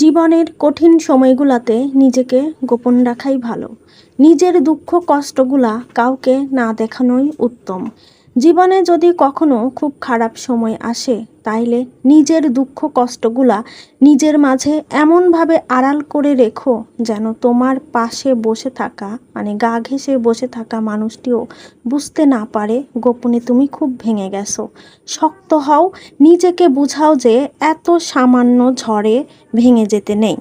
জীবনের কঠিন সময়গুলাতে নিজেকে গোপন রাখাই ভালো। নিজের দুঃখ কষ্টগুলা কাউকে না দেখানোই উত্তম। জীবনে যদি কখনো খুব খারাপ সময় আসে তাইলে নিজের দুঃখ কষ্টগুলা নিজের মাঝে এমনভাবে আড়াল করে রেখো যেন তোমার পাশে বসে থাকা মানে গা ঘেঁষে বসে থাকা মানুষটিও বুঝতে না পারে গোপনে তুমি খুব ভেঙে গেছো। শক্ত হও, নিজেকে বুঝাও যে এত সামান্য ঝড়ে ভেঙে যেতে নেই।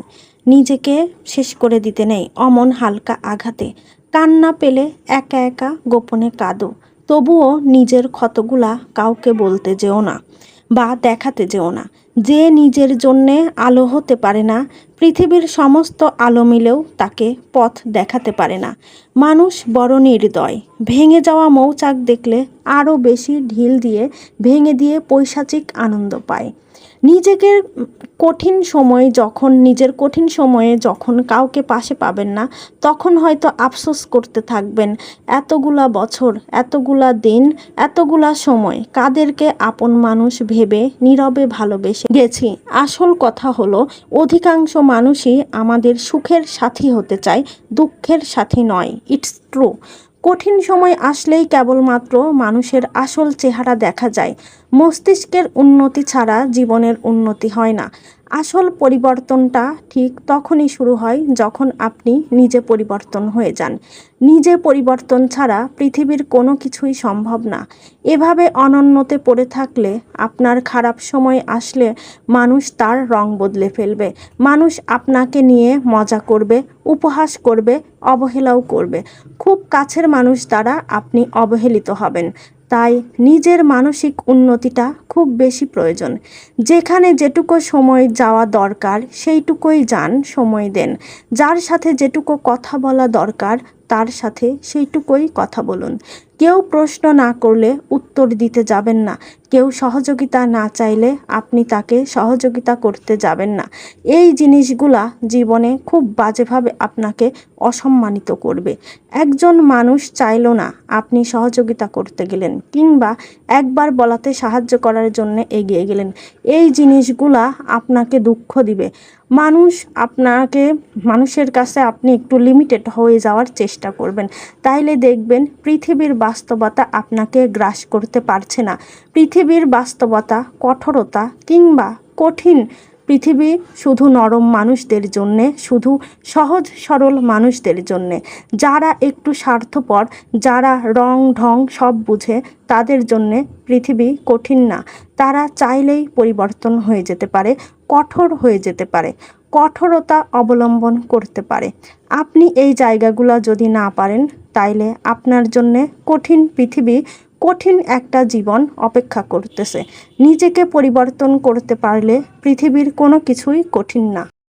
নিজেকে শেষ করে দিতে নেই অমন হালকা আঘাতে। কান্না পেলে একা একা গোপনে কাঁদো। তবুও নিজের ক্ষতগুলা কাউকে বলতে যেও না। বা দেখাতে যেও না। যে নিজের জন্যে আলো হতে পারে না, পৃথিবীর সমস্ত আলো মিলেও তাকে পথ দেখাতে পারে না। মানুষ বড় নির্দয়। ভেঙে যাওয়া মৌচাক দেখলে আরও বেশি ঢিল দিয়ে ভেঙে দিয়ে পৈশাচিক আনন্দ পায়। নিজেকে কঠিন সময় যখন, নিজের কঠিন সময়ে যখন কাউকে পাশে পাবেন না, তখন হয়তো আফসোস করতে থাকবেন, এতগুলা বছর, এতগুলা দিন, এতগুলা সময়, কাদেরকে আপন মানুষ ভেবে, নীরবে ভালোবেসে গেছি। আসল কথা হলো, অধিকাংশ মানুষই আমাদের সুখের সাথী হতে চায়, দুঃখের সাথী নয়। ইটস ট্রু কঠিন সময় আসলেই কেবলমাত্র মানুষের আসল চেহারা দেখা যায়। মস্তিষ্কের উন্নতি ছাড়া জীবনের উন্নতি হয় না। আসল পরিবর্তনটা ঠিক তখনই শুরু হয় যখন আপনি নিজে পরিবর্তন হয়ে যান। নিজে পরিবর্তন ছাড়া পৃথিবীর কোনো কিছুই সম্ভব না। এভাবে অনন্যতে পড়ে থাকলে আপনার খারাপ সময় আসলে মানুষ তার রং বদলে ফেলবে। মানুষ আপনাকে নিয়ে মজা করবে, উপহাস করবে, অবহেলাও করবে। খুব কাছের মানুষ দ্বারা আপনি অবহেলিত হবেন। তাই নিজের মানসিক উন্নতিটা খুব বেশি প্রয়োজন। যেখানে যেটুকু সময় যাওয়া দরকার, সেইটুকুই যান, সময় দেন। যার সাথে যেটুকু কথা বলা দরকার তার সাথে সেইটুকুই কথা বলুন। কেউ প্রশ্ন না করলে উত্তর দিতে যাবেন না। কেউ সহযোগিতা না চাইলে আপনি তাকে সহযোগিতা করতে যাবেন না। এই জিনিসগুলা জীবনে খুব বাজেভাবে আপনাকে অসম্মানিত করবে। একজন মানুষ চাইলো না আপনি সহযোগিতা করতে গেলেন কিংবা একবার বলাতে সাহায্য করার জন্য এগিয়ে গেলেন। এই জিনিসগুলা আপনাকে দুঃখ দিবে। মানুষ আপনাকে, মানুষের কাছে আপনি একটু লিমিটেড হয়ে যাওয়ার চেষ্টা করবেন। তাইলে দেখবেন পৃথিবীর বাস্তবতা আপনাকে গ্রাস করতে পারছে না। পৃথিবীর বাস্তবতা, কঠোরতা কিংবা কঠিন পৃথিবী শুধু নরম মানুষদের জন্যে, শুধু সহজ সরল মানুষদের জন্যে। যারা একটু স্বার্থপর, যারা রং ঢং সব বুঝে, তাদের জন্যে পৃথিবী কঠিন না। তারা চাইলেই পরিবর্তন হয়ে যেতে পারে, কঠোর হয়ে যেতে পারে, কঠোরতা অবলম্বন করতে পারে। আপনি এই জায়গাগুলো যদি না পারেন, তাইলে আপনার জন্যে কঠিন পৃথিবী কঠিন একটা জীবন অপেক্ষা করতেছে। নিজেকে পরিবর্তন করতে পারলে পৃথিবীর কোনো কিছুই কঠিন না।